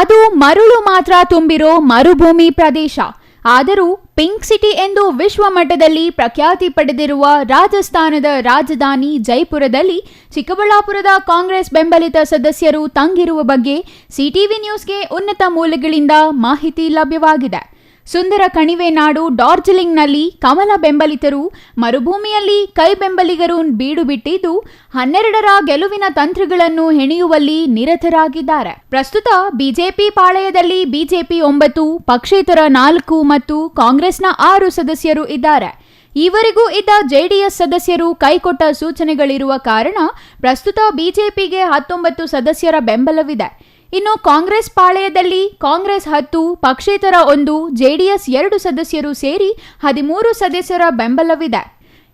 ಅದು ಮರಳು ಮಾತ್ರ ತುಂಬಿರೋ ಮರುಭೂಮಿ ಪ್ರದೇಶ. ಆದರೂ ಪಿಂಕ್ ಸಿಟಿ ಎಂದು ವಿಶ್ವ ಮಟ್ಟದಲ್ಲಿ ಪ್ರಖ್ಯಾತಿ ಪಡೆದಿರುವ ರಾಜಸ್ಥಾನದ ರಾಜಧಾನಿ ಜೈಪುರದಲ್ಲಿ ಚಿಕ್ಕಬಳ್ಳಾಪುರದ ಕಾಂಗ್ರೆಸ್ ಬೆಂಬಲಿತ ಸದಸ್ಯರು ತಂಗಿರುವ ಬಗ್ಗೆ ಸಿಟಿವಿ ನ್ಯೂಸ್ಗೆ ಉನ್ನತ ಮೂಲಗಳಿಂದ ಮಾಹಿತಿ ಲಭ್ಯವಾಗಿದೆ. ಸುಂದರ ಕಣಿವೆ ನಾಡು ಡಾರ್ಜಿಲಿಂಗ್ನಲ್ಲಿ ಕಮಲ ಬೆಂಬಲಿತರು, ಮರುಭೂಮಿಯಲ್ಲಿ ಕೈ ಬೆಂಬಲಿಗರು ಬೀಡು ಬಿಟ್ಟಿದ್ದು, ಹನ್ನೆರಡರ ಗೆಲುವಿನ ತಂತ್ರಗಳನ್ನು ಹೆಣೆಯುವಲ್ಲಿ ನಿರತರಾಗಿದ್ದಾರೆ. ಪ್ರಸ್ತುತ ಬಿಜೆಪಿ ಪಾಳಯದಲ್ಲಿ ಬಿಜೆಪಿ ಒಂಬತ್ತು, ಪಕ್ಷೇತರ ನಾಲ್ಕು ಮತ್ತು ಕಾಂಗ್ರೆಸ್ನ ಆರು ಸದಸ್ಯರು ಇದ್ದಾರೆ. ಈವರೆಗೂ ಇದ್ದ ಜೆಡಿಎಸ್ ಸದಸ್ಯರು ಕೈಕೊಟ್ಟ ಸೂಚನೆಗಳಿರುವ ಕಾರಣ ಪ್ರಸ್ತುತ ಬಿಜೆಪಿಗೆ ಹತ್ತೊಂಬತ್ತು ಸದಸ್ಯರ ಬೆಂಬಲವಿದೆ. ಇನ್ನು ಕಾಂಗ್ರೆಸ್ ಪಾಳೆಯದಲ್ಲಿ ಕಾಂಗ್ರೆಸ್ ಹತ್ತು, ಪಕ್ಷೇತರ ಒಂದು, ಜೆಡಿಎಸ್ ಎರಡು ಸದಸ್ಯರು ಸೇರಿ ಹದಿಮೂರು ಸದಸ್ಯರ ಬೆಂಬಲವಿದೆ.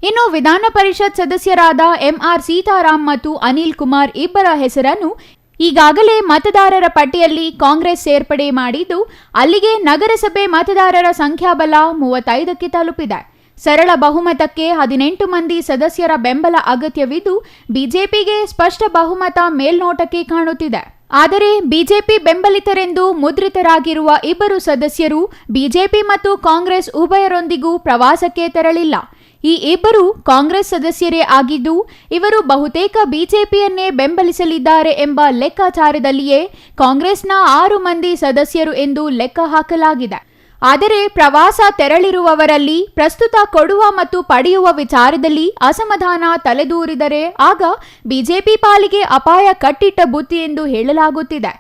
ಇನ್ನು ವಿಧಾನ ಪರಿಷತ್ ಸದಸ್ಯರಾದ ಎಂಆರ್ ಸೀತಾರಾಮ್ ಮತ್ತು ಅನಿಲ್ ಕುಮಾರ್ ಇಬ್ಬರ ಹೆಸರನ್ನು ಈಗಾಗಲೇ ಮತದಾರರ ಪಟ್ಟಿಯಲ್ಲಿ ಕಾಂಗ್ರೆಸ್ ಸೇರ್ಪಡೆ ಮಾಡಿದ್ದು, ಅಲ್ಲಿಗೆ ನಗರಸಭೆ ಮತದಾರರ ಸಂಖ್ಯಾಬಲ ಮೂವತ್ತೈದಕ್ಕೆ ತಲುಪಿದೆ. ಸರಳ ಬಹುಮತಕ್ಕೆ ಹದಿನೆಂಟು ಮಂದಿ ಸದಸ್ಯರ ಬೆಂಬಲ ಅಗತ್ಯವಿದ್ದು, ಬಿಜೆಪಿಗೆ ಸ್ಪಷ್ಟ ಬಹುಮತ ಮೇಲ್ನೋಟಕ್ಕೆ ಕಾಣುತ್ತಿದೆ. ಆದರೆ ಬಿಜೆಪಿ ಬೆಂಬಲಿತರೆಂದು ಮುದ್ರಿತರಾಗಿರುವ ಇಬ್ಬರು ಸದಸ್ಯರು ಬಿಜೆಪಿ ಮತ್ತು ಕಾಂಗ್ರೆಸ್ ಉಭಯರೊಂದಿಗೂ ಪ್ರವಾಸಕ್ಕೆ ತೆರಳಿಲ್ಲ. ಈ ಇಬ್ಬರು ಕಾಂಗ್ರೆಸ್ ಸದಸ್ಯರೇ ಆಗಿದ್ದು, ಇವರು ಬಹುತೇಕ ಬಿಜೆಪಿಯನ್ನೇ ಬೆಂಬಲಿಸಲಿದ್ದಾರೆ ಎಂಬ ಲೆಕ್ಕಾಚಾರದಲ್ಲಿಯೇ ಕಾಂಗ್ರೆಸ್ನ ಆರು ಮಂದಿ ಸದಸ್ಯರು ಎಂದು ಲೆಕ್ಕ ಹಾಕಲಾಗಿದೆ. ಆದರೆ ಪ್ರವಾಸ ತೆರಳಿರುವವರಲ್ಲಿ ಪ್ರಸ್ತುತ ಕೊಡುವ ಮತ್ತು ಪಡೆಯುವ ವಿಚಾರದಲ್ಲಿ ಅಸಮಾಧಾನ ತಲೆದೂರಿದರೆ ಆಗ ಬಿಜೆಪಿ ಪಾಲಿಗೆ ಅಪಾಯ ಕಟ್ಟಿಟ್ಟ ಬುತ್ತಿ ಎಂದು ಹೇಳಲಾಗುತ್ತಿದೆ.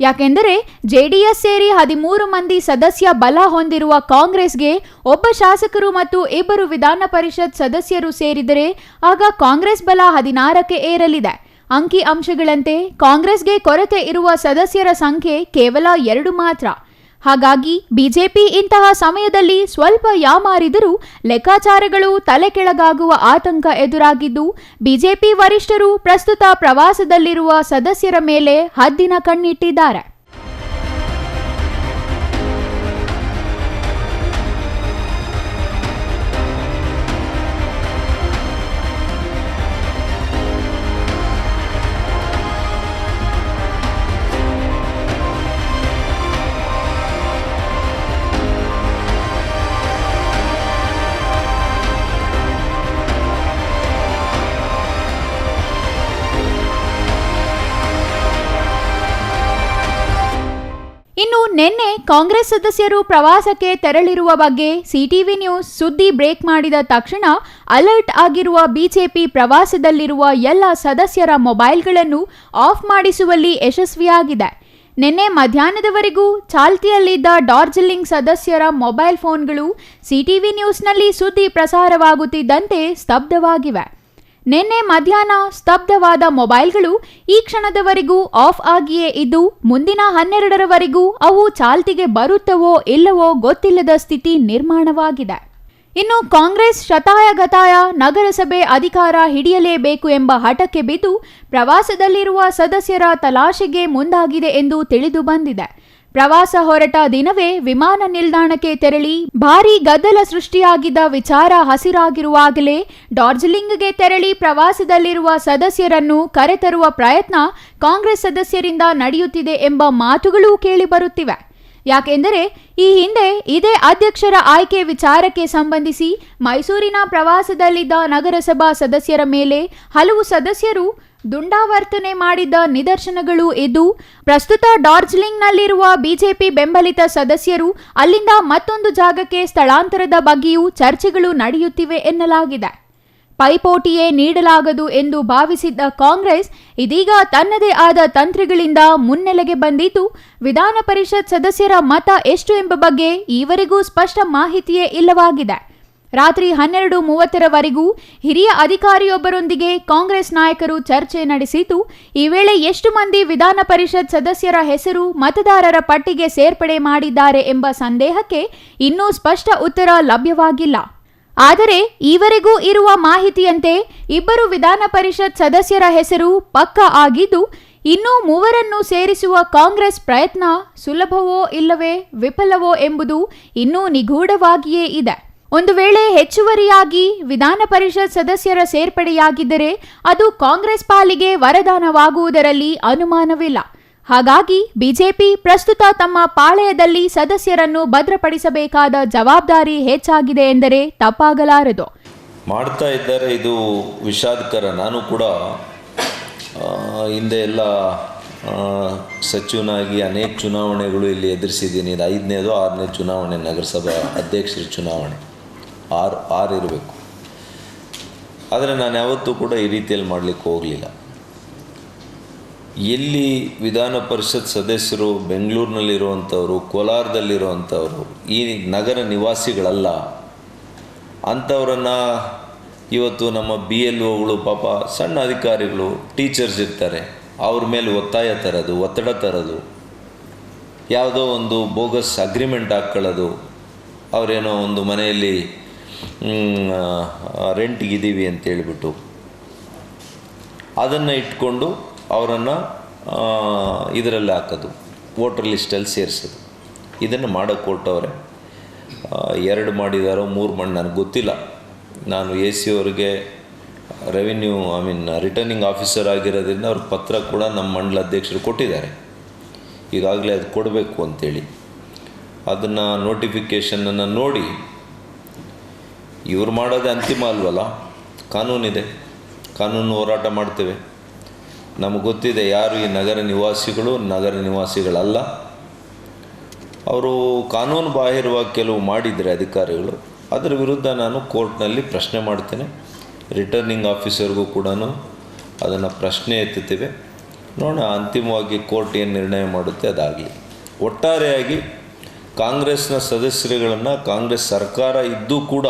ಯಾಕೆಂದರೆ ಜೆಡಿಎಸ್ ಸೇರಿ ಹದಿಮೂರು ಮಂದಿ ಸದಸ್ಯ ಬಲ ಹೊಂದಿರುವ ಕಾಂಗ್ರೆಸ್ಗೆ ಒಬ್ಬ ಶಾಸಕರು ಮತ್ತು ಇಬ್ಬರು ವಿಧಾನ ಪರಿಷತ್ ಸದಸ್ಯರು ಸೇರಿದರೆ ಆಗ ಕಾಂಗ್ರೆಸ್ ಬಲ ಹದಿನಾರಕ್ಕೆ ಏರಲಿದೆ. ಅಂಕಿ ಅಂಶಗಳಂತೆ ಕಾಂಗ್ರೆಸ್ಗೆ ಕೊರತೆ ಇರುವ ಸದಸ್ಯರ ಸಂಖ್ಯೆ ಕೇವಲ ಎರಡು ಮಾತ್ರ. ಹಾಗಾಗಿ ಬಿಜೆಪಿ ಇಂತಹ ಸಮಯದಲ್ಲಿ ಸ್ವಲ್ಪ ಯಾಮಾರಿದರೂ ಲೆಕ್ಕಾಚಾರಗಳು ತಲೆ ಕೆಳಗಾಗುವ ಆತಂಕ ಎದುರಾಗಿದ್ದು, ಬಿಜೆಪಿ ವರಿಷ್ಠರು ಪ್ರಸ್ತುತ ಪ್ರವಾಸದಲ್ಲಿರುವ ಸದಸ್ಯರ ಮೇಲೆ ಹದ್ದಿನ ಕಣ್ಣಿಟ್ಟಿದ್ದಾರೆ. ಕಾಂಗ್ರೆಸ್ ಸದಸ್ಯರು ಪ್ರವಾಸಕ್ಕೆ ತೆರಳಿರುವ ಬಗ್ಗೆ ಸಿಟಿವಿ ನ್ಯೂಸ್ ಸುದ್ದಿ ಬ್ರೇಕ್ ಮಾಡಿದ ತಕ್ಷಣ ಅಲರ್ಟ್ ಆಗಿರುವ ಬಿಜೆಪಿ ಪ್ರವಾಸದಲ್ಲಿರುವ ಎಲ್ಲ ಸದಸ್ಯರ ಮೊಬೈಲ್ಗಳನ್ನು ಆಫ್ ಮಾಡಿಸುವಲ್ಲಿ ಯಶಸ್ವಿಯಾಗಿದೆ. ನಿನ್ನೆ ಮಧ್ಯಾಹ್ನದವರೆಗೂ ಚಾಲ್ತಿಯಲ್ಲಿದ್ದ ಡಾರ್ಜಿಲಿಂಗ್ ಸದಸ್ಯರ ಮೊಬೈಲ್ ಫೋನ್ಗಳು ಸಿಟಿವಿ ನ್ಯೂಸ್ನಲ್ಲಿ ಸುದ್ದಿ ಪ್ರಸಾರವಾಗುತ್ತಿದ್ದಂತೆ ಸ್ತಬ್ಧವಾಗಿವೆ. ನಿನ್ನೆ ಮಧ್ಯಾಹ್ನ ಸ್ತಬ್ಧವಾದ ಮೊಬೈಲ್ಗಳು ಈ ಕ್ಷಣದವರೆಗೂ ಆಫ್ ಆಗಿಯೇ ಇದ್ದು, ಮುಂದಿನ ಹನ್ನೆರಡರವರೆಗೂ ಅವು ಚಾಲ್ತಿಗೆ ಬರುತ್ತವೋ ಇಲ್ಲವೋ ಗೊತ್ತಿಲ್ಲದ ಸ್ಥಿತಿ ನಿರ್ಮಾಣವಾಗಿದೆ. ಇನ್ನು ಕಾಂಗ್ರೆಸ್ ಶತಾಯಗತಾಯ ನಗರಸಭೆ ಅಧಿಕಾರ ಹಿಡಿಯಲೇಬೇಕು ಎಂಬ ಹಠಕ್ಕೆ ಬಿದ್ದು, ಪ್ರವಾಸದಲ್ಲಿರುವ ಸದಸ್ಯರ ತಲಾಶೆಗೆ ಮುಂದಾಗಿದೆ ಎಂದು ತಿಳಿದು ಬಂದಿದೆ. ಪ್ರವಾಸ ಹೊರಟ ದಿನವೇ ವಿಮಾನ ನಿಲ್ದಾಣಕ್ಕೆ ತೆರಳಿ ಭಾರೀ ಗದ್ದಲ ಸೃಷ್ಟಿಯಾಗಿದ್ದ ವಿಚಾರ ಹಸಿರಾಗಿರುವಾಗಲೇ ಡಾರ್ಜಿಲಿಂಗ್ಗೆ ತೆರಳಿ ಪ್ರವಾಸದಲ್ಲಿರುವ ಸದಸ್ಯರನ್ನು ಕರೆತರುವ ಪ್ರಯತ್ನ ಕಾಂಗ್ರೆಸ್ ಸದಸ್ಯರಿಂದ ನಡೆಯುತ್ತಿದೆ ಎಂಬ ಮಾತುಗಳೂ ಕೇಳಿಬರುತ್ತಿವೆ. ಯಾಕೆಂದರೆ ಈ ಹಿಂದೆ ಇದೇ ಅಧ್ಯಕ್ಷರ ಆಯ್ಕೆ ವಿಚಾರಕ್ಕೆ ಸಂಬಂಧಿಸಿ ಮೈಸೂರಿನ ಪ್ರವಾಸದಲ್ಲಿದ್ದ ನಗರಸಭಾ ಸದಸ್ಯರ ಮೇಲೆ ಹಲವು ಸದಸ್ಯರು ದುಂಡಾವರ್ತನೆ ಮಾಡಿದ ನಿದರ್ಶನಗಳು ಇದ್ದು ಪ್ರಸ್ತುತ ಡಾರ್ಜಿಲಿಂಗ್ನಲ್ಲಿರುವ ಬಿಜೆಪಿ ಬೆಂಬಲಿತ ಸದಸ್ಯರು ಅಲ್ಲಿಂದ ಮತ್ತೊಂದು ಜಾಗಕ್ಕೆ ಸ್ಥಳಾಂತರದ ಬಗ್ಗೆಯೂ ಚರ್ಚೆಗಳು ನಡೆಯುತ್ತಿವೆ ಎನ್ನಲಾಗಿದೆ. ಪೈಪೋಟಿಯೇ ನೀಡಲಾಗದು ಎಂದು ಭಾವಿಸಿದ್ದ ಕಾಂಗ್ರೆಸ್ ಇದೀಗ ತನ್ನದೇ ಆದ ತಂತ್ರಗಳಿಂದ ಮುನ್ನೆಲೆಗೆ ಬಂದಿದ್ದು, ವಿಧಾನ ಪರಿಷತ್ ಸದಸ್ಯರ ಮತ ಎಷ್ಟು ಎಂಬ ಬಗ್ಗೆ ಈವರೆಗೂ ಸ್ಪಷ್ಟ ಮಾಹಿತಿಯೇ ಇಲ್ಲವಾಗಿದೆ. ರಾತ್ರಿ ಹನ್ನೆರಡು ಮೂವತ್ತರವರೆಗೂ ಹಿರಿಯ ಅಧಿಕಾರಿಯೊಬ್ಬರೊಂದಿಗೆ ಕಾಂಗ್ರೆಸ್ ನಾಯಕರು ಚರ್ಚೆ ನಡೆಸಿದ್ದು ಈ ವೇಳೆ ಎಷ್ಟು ಮಂದಿ ವಿಧಾನ ಪರಿಷತ್ ಸದಸ್ಯರ ಹೆಸರು ಮತದಾರರ ಪಟ್ಟಿಗೆ ಸೇರ್ಪಡೆ ಮಾಡಿದ್ದಾರೆ ಎಂಬ ಸಂದೇಹಕ್ಕೆ ಇನ್ನೂ ಸ್ಪಷ್ಟ ಉತ್ತರ ಲಭ್ಯವಾಗಿಲ್ಲ. ಆದರೆ ಈವರೆಗೂ ಇರುವ ಮಾಹಿತಿಯಂತೆ ಇಬ್ಬರು ವಿಧಾನ ಪರಿಷತ್ ಸದಸ್ಯರ ಹೆಸರು ಪಕ್ಕ ಆಗಿದ್ದು, ಇನ್ನೂ ಮೂವರನ್ನು ಸೇರಿಸುವ ಕಾಂಗ್ರೆಸ್ ಪ್ರಯತ್ನ ಸುಲಭವೋ ಇಲ್ಲವೇ ವಿಫಲವೋ ಎಂಬುದು ಇನ್ನೂ ನಿಗೂಢವಾಗಿಯೇ ಇದೆ. ಒಂದು ವೇಳೆ ಹೆಚ್ಚುವರಿಯಾಗಿ ವಿಧಾನ ಪರಿಷತ್ ಸದಸ್ಯರ ಸೇರ್ಪಡೆಯಾಗಿದ್ದರೆ ಅದು ಕಾಂಗ್ರೆಸ್ ಪಾಲಿಗೆ ವರದಾನವಾಗುವುದರಲ್ಲಿ ಅನುಮಾನವಿಲ್ಲ. ಹಾಗಾಗಿ ಬಿಜೆಪಿ ಪ್ರಸ್ತುತ ತಮ್ಮ ಪಾಳೆಯದಲ್ಲಿ ಸದಸ್ಯರನ್ನು ಭದ್ರಪಡಿಸಬೇಕಾದ ಜವಾಬ್ದಾರಿ ಹೆಚ್ಚಾಗಿದೆ ಎಂದರೆ ತಪ್ಪಾಗಲಾರದು. ಮಾಡ್ತಾ ಇದ್ದಾರೆ ಇದು ವಿಷಾದಕರ. ನಾನು ಕೂಡ ಹಿಂದೆ ಎಲ್ಲ ಸಚಿವನಾಗಿ ಅನೇಕ ಚುನಾವಣೆಗಳು ಇಲ್ಲಿ ಎದುರಿಸಿದ್ದೀನಿ. ಇದು ಐದನೇದು, ಆರನೇ ಚುನಾವಣೆ ನಗರಸಭಾ ಅಧ್ಯಕ್ಷರ ಚುನಾವಣೆ. ಆರು ಆರು ಇರಬೇಕು. ಆದರೆ ನಾನು ಯಾವತ್ತೂ ಕೂಡ ಈ ರೀತಿಯಲ್ಲಿ ಮಾಡಲಿಕ್ಕೆ ಹೋಗಲಿಲ್ಲ. ಎಲ್ಲಿ ವಿಧಾನ ಪರಿಷತ್ ಸದಸ್ಯರು ಬೆಂಗಳೂರಿನಲ್ಲಿರುವಂಥವರು, ಕೋಲಾರದಲ್ಲಿರುವಂಥವರು, ಈ ನಗರ ನಿವಾಸಿಗಳಲ್ಲ, ಅಂಥವ್ರನ್ನು ಇವತ್ತು ನಮ್ಮ ಬಿ ಎಲ್ ಒಗಳು ಪಾಪ ಸಣ್ಣ ಅಧಿಕಾರಿಗಳು, ಟೀಚರ್ಸ್ ಇರ್ತಾರೆ, ಅವ್ರ ಮೇಲೆ ಒತ್ತಾಯ ತರೋದು, ಒತ್ತಡ ತರೋದು, ಯಾವುದೋ ಒಂದು ಬೋಗಸ್ ಅಗ್ರಿಮೆಂಟ್ ಹಾಕ್ಕೊಳ್ಳೋದು, ಅವರೇನೋ ಒಂದು ಮನೆಯಲ್ಲಿ ರೆಂಟ್ಗಿದ್ದೀವಿ ಅಂತ ಹೇಳಿಬಿಟ್ಟು ಅದನ್ನು ಇಟ್ಕೊಂಡು ಅವರನ್ನು ಇದರಲ್ಲಿ ಹಾಕೋದು ವೋಟರ್ ಲಿಸ್ಟಲ್ಲಿ ಸೇರಿಸೋದು. ಇದನ್ನು ಮಾಡೋ ಹೊರಟವ್ರೆ. ಎರಡು ಮಾಡಿದಾರೋ, ಮೂರು ಮಾಡಿ ನನಗೆ ಗೊತ್ತಿಲ್ಲ. ನಾನು ಎ ಸಿ ಅವ್ರಿಗೆ revenue I mean returning officer ಆಗಿರೋದ್ರಿಂದ ಅವ್ರ ಪತ್ರ ಕೂಡ ನಮ್ಮ ಮಂಡಲ ಅಧ್ಯಕ್ಷರು ಕೊಟ್ಟಿದ್ದಾರೆ. ಈಗಾಗಲೇ ಅದು ಕೊಡಬೇಕು ಅಂತೇಳಿ. ಅದನ್ನು ನೋಟಿಫಿಕೇಷನನ್ನು ನೋಡಿ ಇವ್ರು ಮಾಡೋದೇ ಅಂತಿಮ ಅಲ್ವಲ್ಲ? ಕಾನೂನಿದೆ. ಕಾನೂನು ಹೋರಾಟ ಮಾಡ್ತೇವೆ. ನಮಗೆ ಗೊತ್ತಿದೆ ಯಾರು ಈ ನಗರ ನಿವಾಸಿಗಳು, ನಗರ ನಿವಾಸಿಗಳಲ್ಲ. ಅವರು ಕಾನೂನು ಬಾಹಿರವಾಗಿ ಕೆಲವು ಮಾಡಿದರೆ ಅಧಿಕಾರಿಗಳು. ಅದರ ವಿರುದ್ಧ ನಾನು ಕೋರ್ಟ್ನಲ್ಲಿ ಪ್ರಶ್ನೆ ಮಾಡ್ತೇನೆ. ರಿಟರ್ನಿಂಗ್ ಆಫೀಸರ್ಗೂ ಕೂಡ ಅದನ್ನು ಪ್ರಶ್ನೆ ಎತ್ತುತ್ತೇವೆ. ನೋಡೋಣ, ಅಂತಿಮವಾಗಿ ಕೋರ್ಟ್ ಏನು ನಿರ್ಣಯ ಮಾಡುತ್ತೆ ಅದಾಗಲಿ. ಒಟ್ಟಾರೆಯಾಗಿ ಕಾಂಗ್ರೆಸ್ನ ಸದಸ್ಯರುಗಳನ್ನು ಕಾಂಗ್ರೆಸ್ ಸರ್ಕಾರ ಇದ್ದೂ ಕೂಡ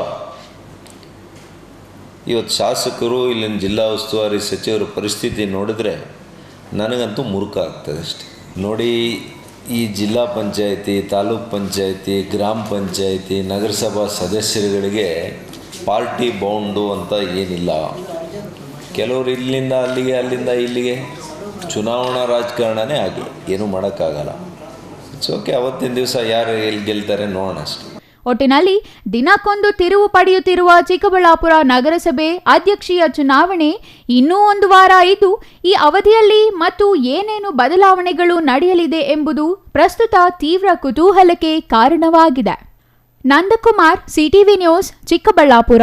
ಇವತ್ತು ಶಾಸಕರು ಇಲ್ಲಿನ ಜಿಲ್ಲಾ ಉಸ್ತುವಾರಿ ಸಚಿವರ ಪರಿಸ್ಥಿತಿ ನೋಡಿದ್ರೆ ನನಗಂತೂ ಮುರುಕ ಆಗ್ತದೆ ಅಷ್ಟೆ. ನೋಡಿ, ಈ ಜಿಲ್ಲಾ ಪಂಚಾಯಿತಿ, ತಾಲೂಕ್ ಪಂಚಾಯಿತಿ, ಗ್ರಾಮ ಪಂಚಾಯಿತಿ, ನಗರಸಭಾ ಸದಸ್ಯರುಗಳಿಗೆ ಪಾರ್ಟಿ ಬೌಂಡು ಅಂತ ಏನಿಲ್ಲ. ಕೆಲವರು ಇಲ್ಲಿಂದ ಅಲ್ಲಿಗೆ, ಅಲ್ಲಿಂದ ಇಲ್ಲಿಗೆ. ಚುನಾವಣಾ ರಾಜಕಾರಣನೇ ಆಗಲಿ. ಏನೂ ಮಾಡೋಕ್ಕಾಗಲ್ಲ. ಇಟ್ಸ್ ಓಕೆ ಅವತ್ತಿನ ದಿವಸ ಯಾರು ಎಲ್ಲಿ ಗೆಲ್ತಾರೆ ನೋಡೋಣ ಅಷ್ಟೆ. ಒಟ್ಟಿನಲ್ಲಿ ದಿನಕ್ಕೊಂದು ತಿರುವು ಪಡೆಯುತ್ತಿರುವ ಚಿಕ್ಕಬಳ್ಳಾಪುರ ನಗರಸಭೆ ಅಧ್ಯಕ್ಷೀಯ ಚುನಾವಣೆ ಇನ್ನೂ ಒಂದು ವಾರ ಇದ್ದು, ಈ ಅವಧಿಯಲ್ಲಿ ಮತ್ತು ಏನೇನು ಬದಲಾವಣೆಗಳು ನಡೆಯಲಿದೆ ಎಂಬುದು ಪ್ರಸ್ತುತ ತೀವ್ರ ಕುತೂಹಲಕ್ಕೆ ಕಾರಣವಾಗಿದೆ. Nandakumar, CTV news, Chikkaballapur.